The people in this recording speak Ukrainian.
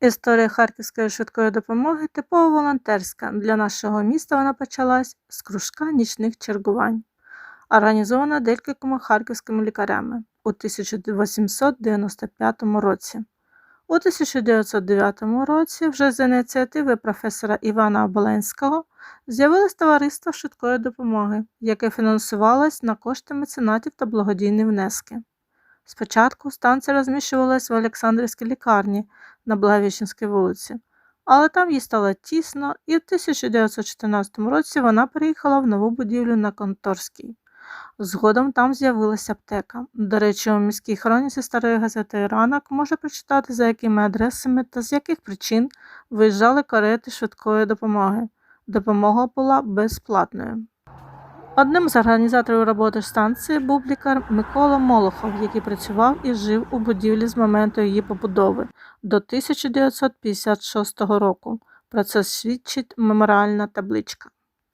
Історія Харківської швидкої допомоги типово волонтерська. Для нашого міста вона почалась з кружка нічних чергувань, організована декількома харківськими лікарями у 1895 році. У 1909 році, вже за ініціативи професора Івана Оболенського, з'явилось товариство швидкої допомоги, яке фінансувалось на кошти меценатів та благодійні внески. Спочатку станція розміщувалась в Олександрівській лікарні на Благовіщенській вулиці, але там їй стало тісно, і в 1914 році вона переїхала в нову будівлю на Конторській. Згодом там з'явилася аптека. До речі, у міській хроніці старої газети Ранок можна прочитати, за якими адресами та з яких причин виїжджали карети швидкої допомоги. Допомога була безплатною. Одним з організаторів роботи станції був лікар Микола Молохов, який працював і жив у будівлі з моменту її побудови до 1956 року. Про це свідчить меморіальна табличка.